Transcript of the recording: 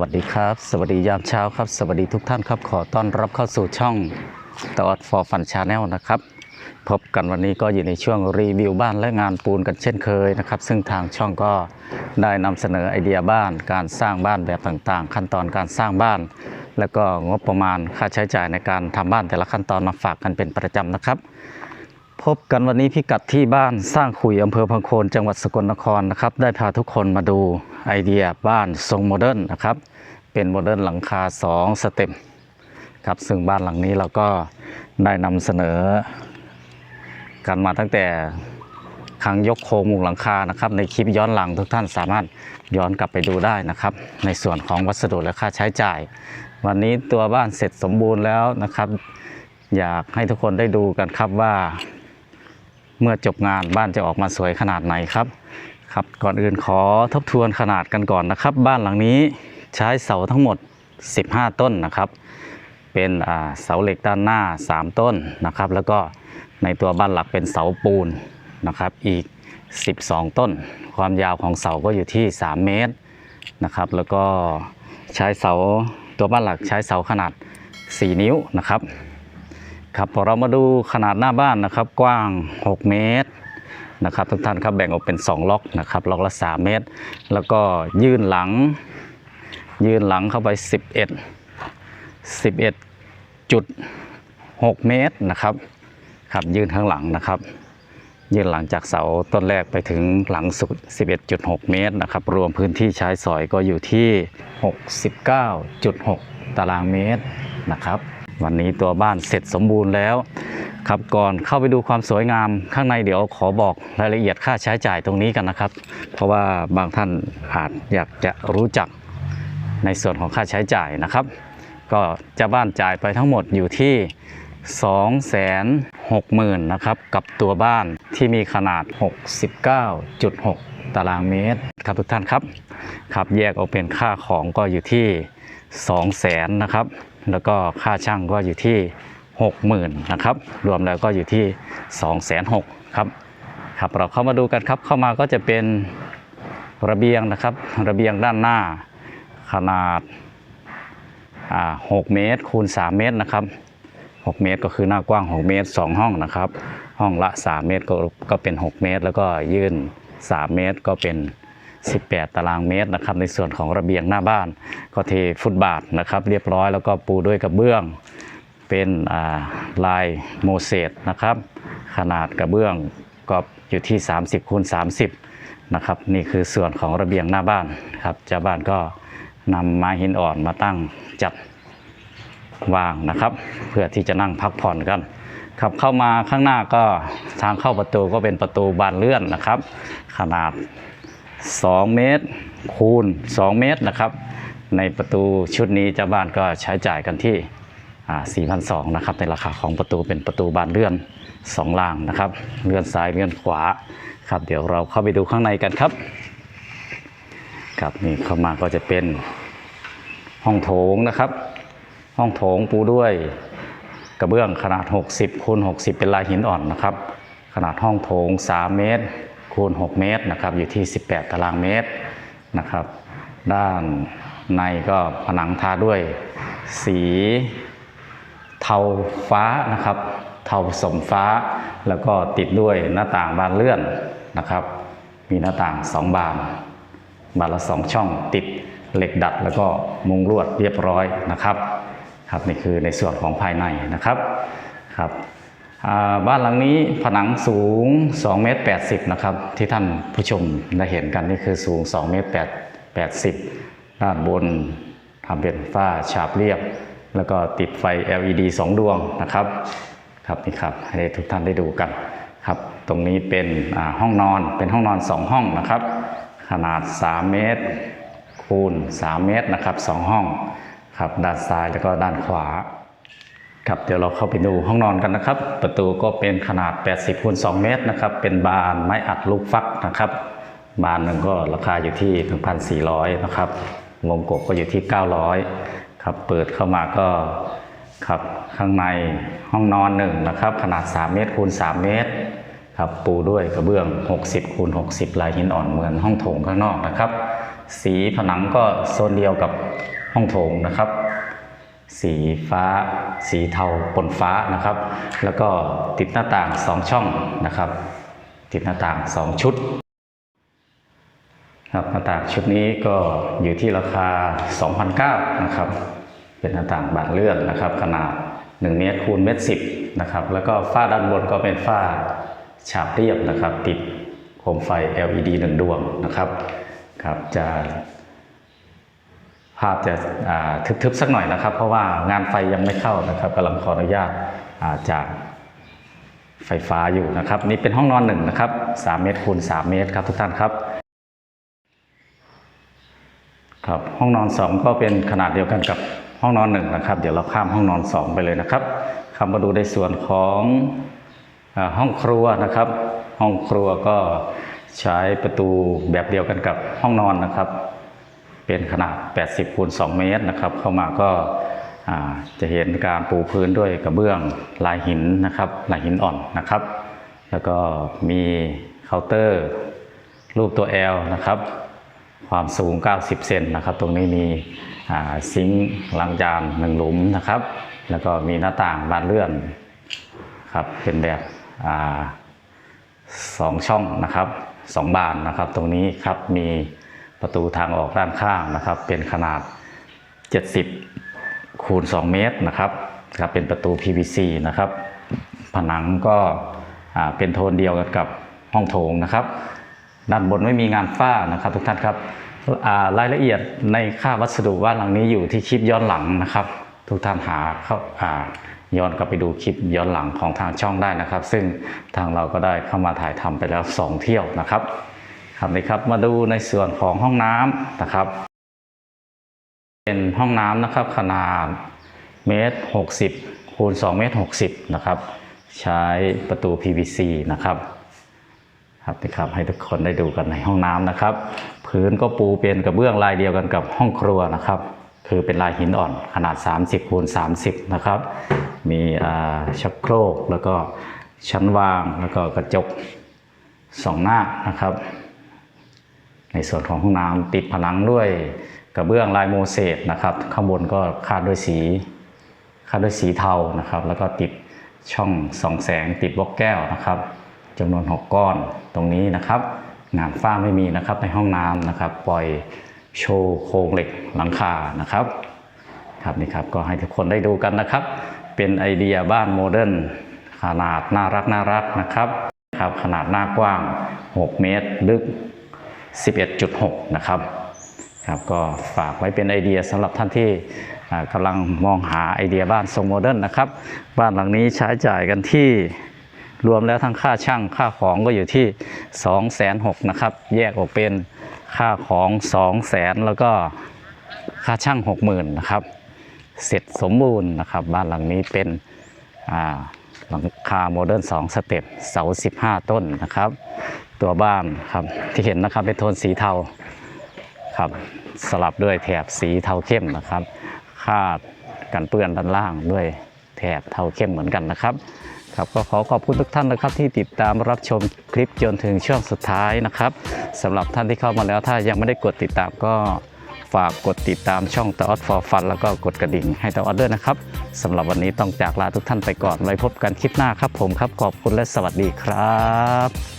วัสดีครับ สวัสดียามเช้าครับ สวัสดีทุกท่านครับขอต้อนรับเข้าสู่ช่องตอดฟอร์ฟันชาแนลนะครับ พบกันวันนี้ก็อยู่ในช่วงรีวิวบ้านและงานปูนกันเช่นเคยนะครับ ซึ่งทางช่องก็ได้นำเสนอไอเดียบ้าน การสร้างบ้านแบบต่างๆ ขั้นตอนการสร้างบ้าน แล้วก็งบประมาณค่าใช้จ่ายในการทำบ้านแต่ละขั้นตอนมาฝากกันเป็นประจำนะครับ พบกันวันนี้พิกัดที่บ้านสร้างขุยอำเภอพังโคนจังหวัดสกลนครนะครับ ได้พาทุกคนมาดูไอเดียบ้านทรงโมเดิร์นนะครับ เป็นโมเดิร์นหลังคา 2 สเต็ปครับซึ่งบ้านหลังนี้เราก็ได้นำเสนอ กันมาตั้งแต่ครั้งยกโครงมุงหลังคานะครับ ในคลิปย้อนหลังทุกท่านสามารถย้อนกลับไปดูได้นะครับ ในส่วนของวัสดุและค่าใช้จ่าย วันนี้ตัวบ้านเสร็จสมบูรณ์แล้วนะครับ อยากให้ทุกคนได้ดูกันครับว่า เมื่อจบงานบ้านจะออกมาสวยขนาดไหนครับ ครับก่อนอื่นขอทบทวนขนาดกันก่อนนะครับ บ้านหลังนี้ใช้เสาทั้งหมด 15 ต้นนะครับ เป็นเสาเหล็กด้านหน้า 3 ต้นนะครับ แล้วก็ในตัวบ้านหลักเป็นเสาปูนนะครับอีก 12 ต้น ความยาวของเสาก็อยู่ที่ 3 เมตรนะครับ แล้วก็ใช้เสาตัวบ้านหลักใช้เสาขนาด 4 นิ้วนะครับ ครับพอเรามาดูขนาดหน้าบ้านนะครับ กว้าง 6 เมตรนะครับทุกท่านครับแบ่งออกเป็น 2 ล็อกนะครับล็อกละ 3 เมตร แล้วก็ยื่นหลัง ยื่นหลังเข้าไป 11 11.6 เมตรนะครับครับยื่นข้างหลังนะครับ ยื่นหลังจากเสาต้นแรกไปถึงหลังสุด 11.6 เมตรนะครับ รวมพื้นที่ใช้สอยก็อยู่ที่ 69.6 ตารางเมตรนะครับ วันนี้ตัวบ้านเสร็จสมบูรณ์แล้ว ครับก่อนเข้าไปดูความสวยงามข้างในเดี๋ยวขอบอกรายละเอียดค่าใช้จ่ายตรงนี้กันนะครับ เพราะว่าบางท่านอาจอยากจะรู้จักในส่วนของค่าใช้จ่ายนะครับ ก็จะบ้านจ่ายไปทั้งหมดอยู่ที่ 2 6 0 0 0 0นะครับกับตัวบ้านที่มีขนาด 69.6 ตารางเมตรครับทุกท่านครับ ครับแยกออกเป็นค่าของก็อยู่ที่ 2 0 0 0 0 0นะครับ แล้วก็ค่าช่างก็อยู่ที่ 60,000นะครับ รวมแล้วก็อยู่ที่2 6 0 0 0ครับ ครับ เราเข้ามาดูกันครับ เข้ามาก็จะเป็นระเบียงนะครับ ระเบียงด้านหน้าขนาดา6เมตรคูณ 3 เมตรนะครับ 6 เมตรก็คือหน้ากว้าง 6 เมตร 2 ห้องนะครับ ห้องละ 3 เมตรก็ก็เป็น 6 เมตร แล้วก็ยื่น 3 เมตรก็เป็น 18 ตารางเมตรนะครับในส่วนของระเบียงหน้าบ้าน ก็เทฟุตบาทนะครับเรียบร้อยแล้วก็ปูด้วยกระเบื้อง เป็นาลายโมเสสนะครับขนาดกระเบื้องก็อยู่ที่ 30คูณ30นะครับนี่คือส่วนของระเบียงหน้าบ้านครับเจ้าบ้านก็นำไม้หินอ่อนมาตั้งจัดวางนะครับ เพื่อที่จะนั่งพักผ่อนกันครับเข้ามาข้างหน้าก็ทางเข้าประตูก็เป็นประตูบานเลื่อนนะครับ ขนาด 2 เมตร คูณ 2 เมตรนะครับ ในประตูชุดนี้เจ้าบ้านก็ใช้จ่ายกันที่อ่า4,200นะครับในราคาของประตูเป็นประตูบานเลื่อนสองล่างนะครับเลื่อนซ้ายเลื่อนขวาครับเดี๋ยวเราเข้าไปดูข้างในกันครับครับนี่เข้ามาก็จะเป็นห้องโถงนะครับ ห้องโถงปูด้วยกระเบื้องขนาด 60คูณ60 เป็นลายหินอ่อนนะครับ ขนาดห้องโถง 3 เมตร คูณ6เมตรนะครับอยู่ที่ 18 ตารางเมตรนะครับ ด้านในก็ผนังทาด้วยสีเทาฟ้านะครับ เทาผสมฟ้า แล้วก็ติดด้วยหน้าต่างบานเลื่อนนะครับ มีหน้าต่างสองบาน บานละสองช่องติดเหล็กดัดแล้วก็มุงลวดเรียบร้อยนะครับ ครับนี่คือในส่วนของภายในนะครับครับ บ้านหลังนี้ผนังสูง2เมตร80นะครับที่ท่านผู้ชมได้เห็นกันนี่คือสูง2เมตร8 80 ด้านบนทำเป็นฝ้าฉาบเรียบ แล้วก็ติดไฟ LED 2 ดวงนะครับครับนี่ครับให้ทุกท่านได้ดูกันครับตรงนี้เป็นห้องนอนเป็นห้องนอน 2 ห้องนะครับ ขนาด 3 เมตรคูณ 3 เมตรนะครับ 2 ห้องครับด้านซ้ายแล้วก็ด้านขวา ครับเดี๋ยวเราเข้าไปดูห้องนอนกันนะครับ ประตูก็เป็นขนาด 80คูณ2เมตรนะครับ เป็นบานไม้อัดลูกฟักนะครับ บานหนึ่งก็ราคาอยู่ที่ 1,400 นะครับ วงกบก็อยู่ที่ 900 ครับ เปิดเข้ามาก็ครับข้างในห้องนอนหนึ่งนะครับ ขนาด 3 เมตรคูณ3เมตรครับปูด้วยกระเบื้อง 60คูณ60 ลายหินอ่อนเหมือนห้องโถงข้างนอกนะครับ สีผนังก็โซนเดียวกับห้องโถงนะครับ สีฟ้า สีเทาปนฟ้านะครับ แล้วก็ติดหน้าต่าง 2 ช่องนะครับ ติดหน้าต่าง 2 ชุดครับหน้าต่างชุดนี้ก็อยู่ที่ราคา2,900นะครับ เป็นหน้าต่างบานเลื่อนนะครับ ขนาด 1 เมตรคูณเมตรสินะครับ แล้วก็ฝ้าด้านบนก็เป็นฝ้าฉาบเรียบนะครับ ติดโคมไฟ LED หนึ่งดวงนะครับ ครับจะ ภาพจะทึบๆสักหน่อยนะครับ เพราะว่างานไฟยังไม่เข้านะครับกำลังขออนุญาตาจากไฟฟ้าอยู่นะครับ นี่เป็นห้องนอนหนึ่งนะครับ3เมตรคูณ3เมตรครับทุกท่านครับครับห้องนอน 2 ก็เป็นขนาดเดียวกันกับห้องนอนหนึ่งนะครับ เดี๋ยวเราข้ามห้องนอน 2 ไปเลยนะครับคำมาดูในส่วนของอห้องครัวนะครับ ห้องครัวก็ใช้ประตูแบบเดียวกันกับห้องนอนนะครับ เป็นขนาด 80คูณ2 เมตรนะครับ เข้ามาก็จะเห็นการปูพื้นด้วยกระเบื้องลายหินนะครับลายหินอ่อนนะครับ แล้วก็มีเคาน์เตอร์ รูปตัว L นะครับ ความสูง 90 เซนนะครับ ตรงนี้มีซิงค์ล้างจานหนึ่งหลุมนะครับ แล้วก็มีหน้าต่างบานเลื่อนครับเป็นแบบอสองช่องนะครับสองบานนะครับ ตรงนี้ครับมี ประตูทางออกด้านข้างนะครับ เป็นขนาด 70 คูณ 2 เมตรนะครับครับเป็นประตู PVC นะครับ ผนังก็เป็นโทนเดียวกันกับห้องโถงนะครับ ด้านบนไม่มีงานฝ้านะครับ ทุกท่านครับรายละเอียดในค่าวัสดุบ้านหลังนี้อยู่ที่คลิปย้อนหลังนะครับ ทุกท่านหาเข้าาย้อนกลับไปดูคลิปย้อนหลังของทางช่องได้นะครับ ซึ่งทางเราก็ได้เข้ามาถ่ายทำไปแล้ว 2 เที่ยวนะครับ ครับนี่ครับมาดูในส่วนของห้องน้ำนะครับ เป็นห้องน้ำนะครับขนาดเมตร60คูณ2เมตร60นะครับ ใช้ประตู PVC นะครับครับนะครับให้ทุกคนได้ดูกันในห้องน้ำนะครับ พื้นก็ปูเป็นกระเบื้องลายเดียวกันกับห้องครัวนะครับ คือเป็นลายหินอ่อนขนาด 30คูณ30นะครับ มีชักโครกแล้วก็ชั้นวางแล้วก็กระจกสองหน้านะครับ ในส่วนของห้องน้ำติดผนังด้วยกระเบื้องลายโมเสกนะครับ ข้างบนก็คาดด้วยสีคาดด้วยสีเทานะครับ แล้วก็ติดช่องส่องแสงติดบล็อกแก้วนะครับจำนวน 6 ก้อนตรงนี้นะครับงานฝ้าไม่มีนะครับในห้องน้ำนะครับ ปล่อยโชว์โครงเหล็กหลังคานะครับครับนี่ครับก็ให้ทุกคนได้ดูกันนะครับ เป็นไอเดียบ้านโมเดิร์นขนาดน่ารักน่ารักนะครับครับ ขนาดหน้ากว้าง 6 เมตร ลึก 11.6 นะครับครับก็ฝากไว้เป็นไอเดียสำหรับท่านที่กำลังมองหาไอเดียบ้านทรงโมเดิร์นนะครับ บ้านหลังนี้ใช้จ่ายกันที่รวมแล้วทั้งค่าช่างค่าของก็อยู่ที่ 2 6 0 0 0นะครับ แยกออกเป็นค่าของ 2 0 0 0 0 0 แล้วก็ค่าช่าง 60,000นะครับ เสร็จสมบูรณ์นะครับ บ้านหลังนี้เป็นหลังคาโมเดิร์น2สเต็ปเสา 15 ต้นนะครับ ตัวบ้านครับที่เห็นนะครับเป็นโทนสีเทาครับสลับด้วยแถบสีเทาเข้มนะครับ คาดกันเปื้อนด้านล่างด้วยแถบเทาเข้มเหมือนกันนะครับครับก็ขอขอบคุณทุกท่านนะครับที่ติดตามรับชมคลิปจนถึงช่วงสุดท้ายนะครับสำหรับท่านที่เข้ามาแล้วถ้ายังไม่ได้กดติดตามก็ฝากกดติดตามช่องตออดฟอร์ฟันแล้วก็กดกระดิ่งให้ตออดด้วยนะครับสำหรับวันนี้ต้องจากลาทุกท่านไปก่อนไว้พบกันคลิปหน้าครับผมครับขอบคุณและสวัสดีครับ